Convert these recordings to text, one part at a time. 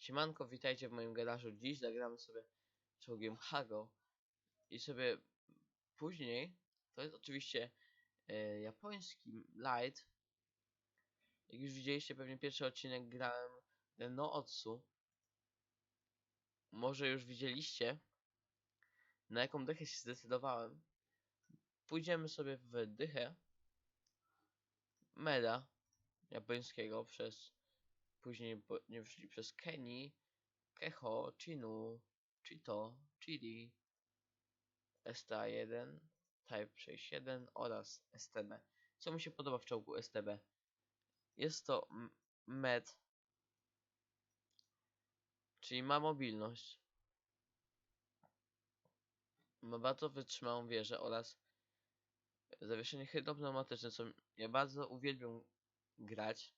Siemanko, witajcie w moim garażu. Dziś zagramy sobie czołgiem Hago. I sobie później, to jest oczywiście e, japoński light. Jak już widzieliście pewnie pierwszy odcinek grałem No Otsu. Może już widzieliście na jaką dychę się zdecydowałem. Pójdziemy sobie w dychę Meda japońskiego przez później nie szli przez Kenii, Keho, Chinu, Chito, Chili, STA1, Type 61 oraz STB. Co mi się podoba w czołgu STB? Jest to med, czyli ma mobilność. Ma bardzo wytrzymałą wieżę oraz zawieszenie hydropneumatyczne, co ja bardzo uwielbiam grać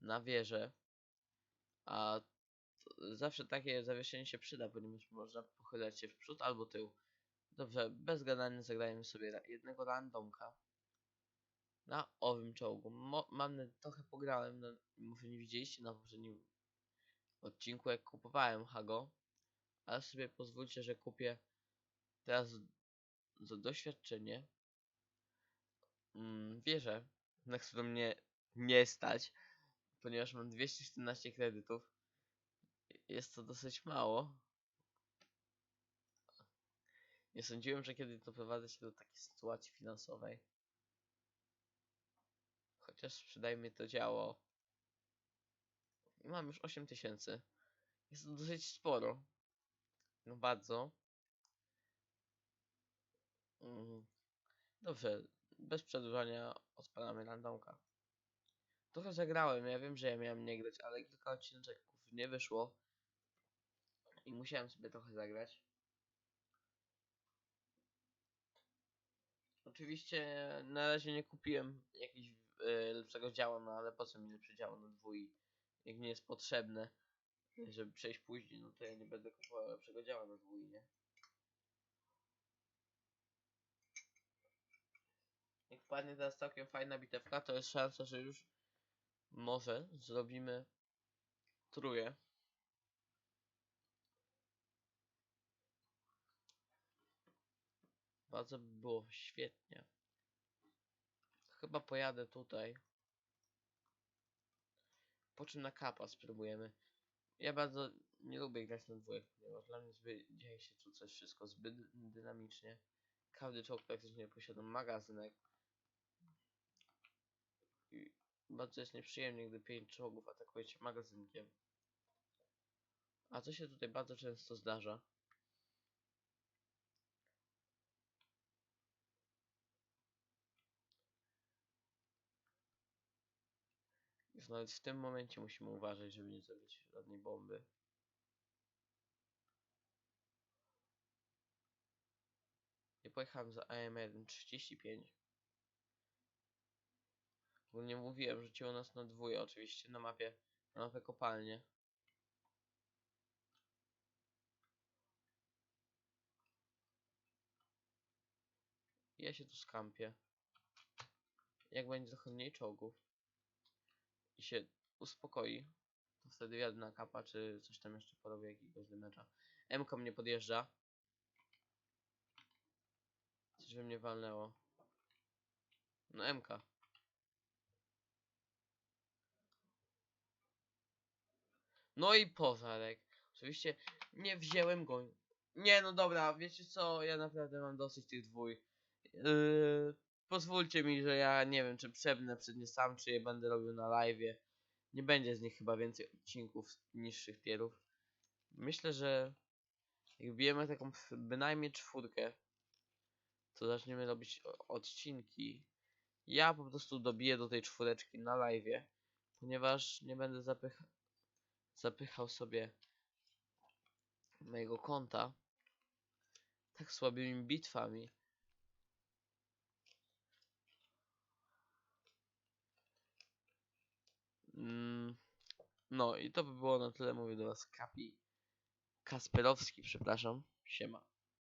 na wieżę. A zawsze takie zawieszenie się przyda, ponieważ można pochylać się w przód albo tył. Dobrze, bez gadania zagrajmy sobie jednego randomka na owym czołgu. Mo mam trochę pograłem, no, może nie widzieliście na poprzednim odcinku jak kupowałem Hago, ale sobie pozwólcie, że kupię teraz za doświadczenie mm, wieżę, na którą mnie nie stać, ponieważ mam 214 kredytów. Jest to dosyć mało. Nie sądziłem, że kiedy doprowadzę się do takiej sytuacji finansowej. Chociaż przynajmniej to działo. I mam już 8000. Jest to dosyć sporo. No bardzo. Mm. Dobrze, bez przedłużania odpalamy randomka. Trochę zagrałem, ja wiem, że ja miałem nie grać, ale kilka odcinków nie wyszło. I musiałem sobie trochę zagrać. Oczywiście na razie nie kupiłem jakiegoś e, lepszego działu, no ale po co mi lepsze działo na dwój, jak nie jest potrzebne, żeby przejść później, no to ja nie będę kupował lepszego działa na dwój, nie? Jak wpadnie teraz całkiem fajna bitewka, to jest szansa, że już może zrobimy tróję. Bardzo by było świetnie. Chyba pojadę tutaj. Po czym na kapa spróbujemy. Ja bardzo nie lubię grać na dwójek, ponieważ dla mnie zbyt, dzieje się tu coś wszystko zbyt dynamicznie. Każdy czołg praktycznie posiada magazynek. Bardzo jest nieprzyjemnie, gdy pięć czołgów atakuje cię magazynkiem. A co się tutaj bardzo często zdarza? Już nawet w tym momencie musimy uważać, żeby nie zrobić żadnej bomby. Ja pojechałem za AM1 35. Bo nie mówiłem, u nas na dwóje oczywiście na mapie, na mapie kopalnie. Ja się tu skampię. Jak będzie trochę mniej czołgów i się uspokoi, to wtedy jadę na kapa, czy coś tam jeszcze porobię jakiegoś dymecza. MK mnie podjeżdża. Coś we mnie walnęło. No MK. No i pożarek. Oczywiście nie wziąłem go. Nie no dobra, wiecie co, ja naprawdę mam dosyć tych dwój. Yy, pozwólcie mi, że ja nie wiem, czy przebnę przed nie sam, czy je będę robił na live. Nie będzie z nich chyba więcej odcinków niższych tierów. Myślę, że jak bijemy taką bynajmniej czwórkę, to zaczniemy robić odcinki. Ja po prostu dobiję do tej czwóreczki na live, ponieważ nie będę zapych zapychał sobie mojego konta tak słabymi bitwami. Mm, no i to by było na tyle. Mówię do was Kapi. Kasperowski, przepraszam. Siema.